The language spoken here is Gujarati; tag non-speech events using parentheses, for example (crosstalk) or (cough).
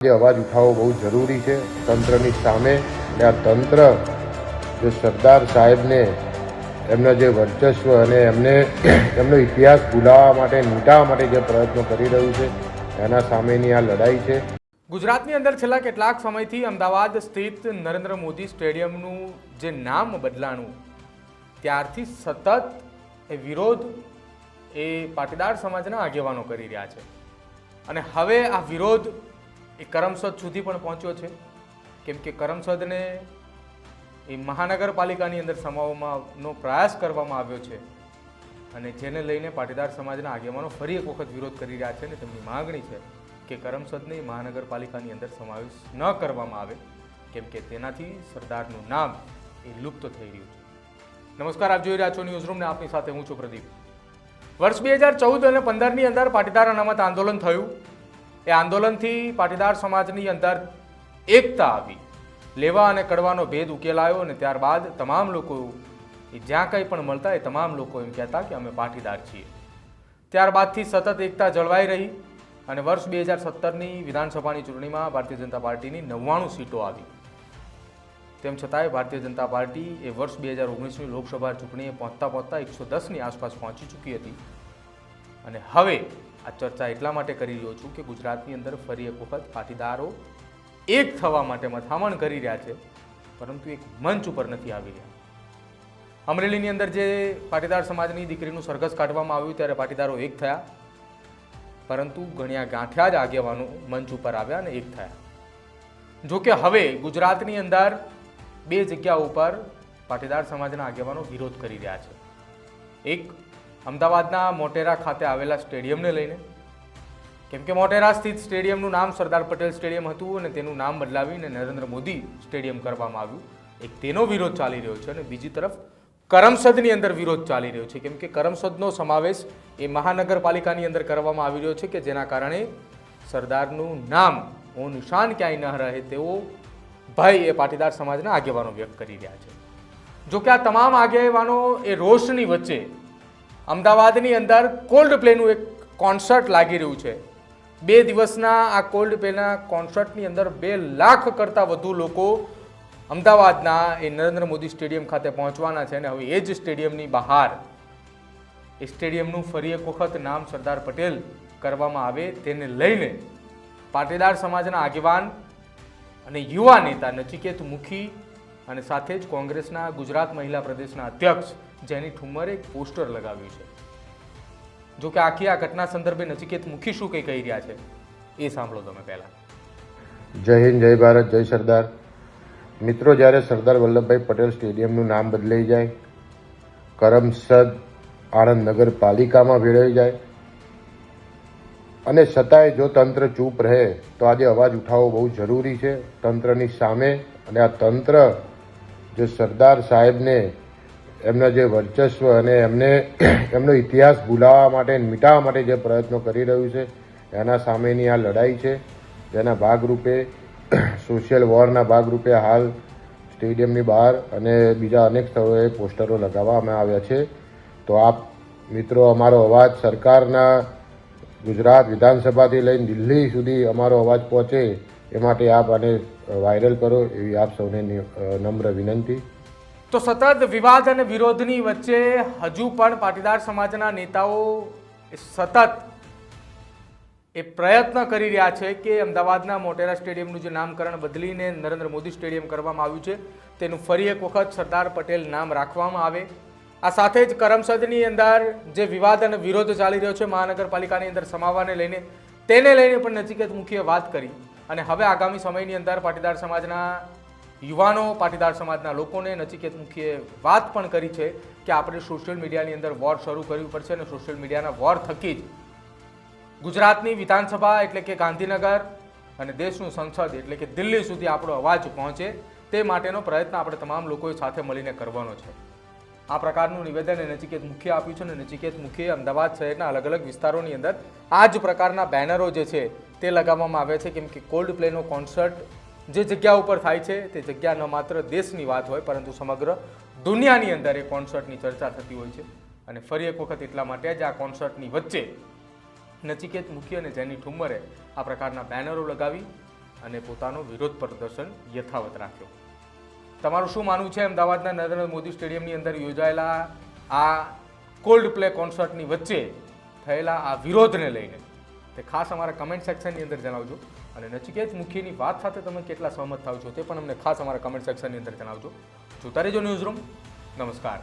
જે અવાજ ઉઠાવવો બહુ જરૂરી છે તંત્રની સામે. અને આ તંત્ર જે સરદાર સાહેબને એમના જે વર્ચસ્વ અને એમને (clears throat) એમનો ઇતિહાસ ભૂલાવવા માટે મિટાવવા માટે જે પ્રયત્નો કરી રહ્યું છે, એના સામેની આ લડાઈ છે. ગુજરાતની અંદર છેલ્લા કેટલાક સમયથી અમદાવાદ સ્થિત નરેન્દ્ર મોદી સ્ટેડિયમનું જે નામ બદલાણું, ત્યારથી સતત એ વિરોધ એ પાટીદાર સમાજના આગેવાનો કરી રહ્યા છે. અને હવે આ વિરોધ એ કરમસદ સુધી પણ પહોંચ્યો છે. કેમ કે કરમસદને એ મહાનગરપાલિકાની અંદર સમાવવાનો પ્રયાસ કરવામાં આવ્યો છે. અને જેને લઈને પાટીદાર સમાજના આગેવાનો ફરી એક વખત વિરોધ કરી રહ્યા છે અને તેમની માંગણી છે કે કરમસદને મહાનગરપાલિકાની અંદર સમાવેશ ન કરવામાં આવે, કેમ કે તેનાથી સરદારનું નામ એ લુપ્ત થઈ રહ્યું છે. નમસ્કાર, આપ જોઈ રહ્યા છો ન્યૂઝરૂમને આપની સાથે હું છું પ્રદીપ. વર્ષ બે હજાર ચૌદ અને પંદરની અંદર પાટીદાર અનામત આંદોલન થયું. એ આંદોલનથી પાટીદાર સમાજની અંદર એકતા આવી. લેવા અને કડવાનો ભેદ ઉકેલાયો અને ત્યારબાદ તમામ લોકો એ જ્યાં કંઈ પણ મળતા એ તમામ લોકો એમ કહેતા કે અમે પાટીદાર છીએ. ત્યારબાદથી સતત એકતા જળવાઈ રહી અને વર્ષ બે હજાર સત્તરની વિધાનસભાની ચૂંટણીમાં ભારતીય જનતા પાર્ટીની નવ્વાણું સીટો આવી. તેમ છતાંય ભારતીય જનતા પાર્ટી એ વર્ષ બે હજાર ઓગણીસની લોકસભા ચૂંટણીએ પહોંચતા પહોંચતા એકસો દસની આસપાસ પહોંચી ચૂકી હતી. અને હવે આ ચર્ચા એટલા માટે કરી રહ્યો છું કે ગુજરાતની અંદર ફરી એક વખત પાટીદારો એક થવા માટે મથામણ કરી રહ્યા છે, પરંતુ એક મંચ ઉપર નથી આવી રહ્યા. અમરેલીની અંદર જે પાટીદાર સમાજની દીકરીનું સરઘસ કાઢવામાં આવ્યું ત્યારે પાટીદારો એક થયા, પરંતુ ગણ્યા ગાંઠ્યા જ આગેવાનો મંચ ઉપર આવ્યા અને એક થયા. જો કે હવે ગુજરાતની અંદર બે જગ્યા ઉપર પાટીદાર સમાજના આગેવાનો વિરોધ કરી રહ્યા છે. એક અમદાવાદના મોટેરા ખાતે આવેલા સ્ટેડિયમને લઈને. કેમ કે મોટેરા સ્થિત સ્ટેડિયમનું નામ સરદાર પટેલ સ્ટેડિયમ હતું અને તેનું નામ બદલાવીને નરેન્દ્ર મોદી સ્ટેડિયમ કરવામાં આવ્યું. એક તેનો વિરોધ ચાલી રહ્યો છે અને બીજી તરફ કરમસદની અંદર વિરોધ ચાલી રહ્યો છે. કેમ કે કરમસદનો સમાવેશ એ મહાનગરપાલિકાની અંદર કરવામાં આવી રહ્યો છે કે જેના કારણે સરદારનું નામ ઓ નિશાન ક્યાંય ન રહે તેવો ભય એ પાટીદાર સમાજના આગેવાનો વ્યક્ત કરી રહ્યા છે. જો કે આ તમામ આગેવાનો એ રોષની વચ્ચે અમદાવાદની અંદર કોલ્ડ પ્લેનું એક કોન્સર્ટ લાગી રહ્યું છે. બે દિવસના આ કોલ્ડ પ્લેના કોન્સર્ટની અંદર બે લાખ કરતાં વધુ લોકો અમદાવાદના એ નરેન્દ્ર મોદી સ્ટેડિયમ ખાતે પહોંચવાના છે અને હવે એ જ સ્ટેડિયમની બહાર એ સ્ટેડિયમનું ફરી એક વખત નામ સરદાર પટેલ કરવામાં આવે તેને લઈને પાટીદાર સમાજના આગેવાન અને યુવા નેતા નચિકેત મુખી અને સાથે જ કોંગ્રેસના ગુજરાત મહિલા પ્રદેશના અધ્યક્ષ જેની ઠુમ્મરે એક પોસ્ટર લગાવ્યું છે. જો કે આખી આ ઘટના સંદર્ભે નચિકેત મુખી શું કંઈ કહી રહ્યા છે, એ સાંભળો તમે પહેલાં. જય હિન્દ, જય ભારત, જય સરદાર. મિત્રો, જ્યારે સરદાર વલ્લભભાઈ પટેલ સ્ટેડિયમનું નામ બદલાઈ જાય કરમસદ આણંદ નગરપાલિકામાં ભેળવી જાય, અને છતાંય જો તંત્ર ચૂપ રહે, તો આજે અવાજ ઉઠાવવો બહુ જરૂરી છે તંત્રની સામે, અને આ તંત્ર જે સરદાર સાહેબને એમના જે વર્ચસ્વ અને એમને (clears throat) એમનો ઇતિહાસ ભૂલાવવા માટે મિટાવવા માટે જે પ્રયત્નો કરી રહ્યું છે, એના સામેની આ લડાઈ છે. જેના ભાગરૂપે (clears throat) સોશિયલ વોરના ભાગરૂપે હાલ સ્ટેડિયમની બહાર અને બીજા અનેક સ્થળોએ પોસ્ટરો લગાવવામાં આવ્યા છે. તો આપ મિત્રો, અમારો અવાજ સરકારના ગુજરાત વિધાનસભાથી લઈને દિલ્હી સુધી અમારો અવાજ પહોંચે એ માટે આપ આને વાયરલ કરો એવી આપ સૌને નમ્ર વિનંતી. તો સતત વિવાદ અને વિરોધની વચ્ચે હજુ પણ પાટીદાર સમાજના નેતાઓ સતત એ પ્રયત્ન કરી રહ્યા છે કે અમદાવાદના મોટેરા સ્ટેડિયમનું જે નામકરણ બદલીને નરેન્દ્ર મોદી સ્ટેડિયમ કરવામાં આવ્યું છે, તેનું ફરી એક વખત સરદાર પટેલ નામ રાખવામાં આવે. આ સાથે જ કરમસદની અંદર જે વિવાદ અને વિરોધ ચાલી રહ્યો છે મહાનગરપાલિકાની અંદર સમાવવાને લઈને, તેને લઈને પણ નચિકેત મુખીએ વાત કરી. અને હવે આગામી સમયની અંદર પાટીદાર સમાજના યુવાનો, પાટીદાર સમાજના લોકોને નચિકેત મુખીએ વાત પણ કરી છે કે આપણે સોશિયલ મીડિયાની અંદર વોર શરૂ કરવી પડશે અને સોશિયલ મીડિયાના વોર થકી જ ગુજરાતની વિધાનસભા એટલે કે ગાંધીનગર અને દેશનું સંસદ એટલે કે દિલ્હી સુધી આપણો અવાજ પહોંચે તે માટેનો પ્રયત્ન આપણે તમામ લોકોએ સાથે મળીને કરવાનો છે. આ પ્રકારનું નિવેદન નચિકેત મુખ્ય આપ્યું છે અને નચિકેત મુખીએ અમદાવાદ શહેરના અલગ અલગ વિસ્તારોની અંદર આ જ પ્રકારના બેનરો જે છે તે લગાવવામાં આવે છે. કેમ કે કોલ્ડ પ્લેનો કોન્સર્ટ જે જગ્યા ઉપર થાય છે તે જગ્યા ન માત્ર દેશની વાત હોય, પરંતુ સમગ્ર દુનિયાની અંદર એ કોન્સર્ટની ચર્ચા થતી હોય છે. અને ફરી એક વખત એટલા માટે જ આ કોન્સર્ટની વચ્ચે નચિકેત મુખી અને જેની ઠુમ્મરે આ પ્રકારના બેનરો લગાવી અને પોતાનો વિરોધ પ્રદર્શન યથાવત રાખ્યો. તમારું શું માનવું છે? અમદાવાદના નરેન્દ્ર મોદી સ્ટેડિયમની અંદર યોજાયેલા આ કોલ્ડ પ્લે કોન્સર્ટની વચ્ચે થયેલા આ વિરોધને લઈને તે ખાસ અમારા કમેન્ટ સેક્શનની અંદર જણાવજો. અને નચિકેત મુખીની વાત સાથે તમે કેટલા સહમત થાવ છો તે પણ અમને ખાસ અમારા કમેન્ટ સેક્શનની અંદર જણાવજો. જોતા રહેજો ન્યૂઝ રૂમ. નમસ્કાર.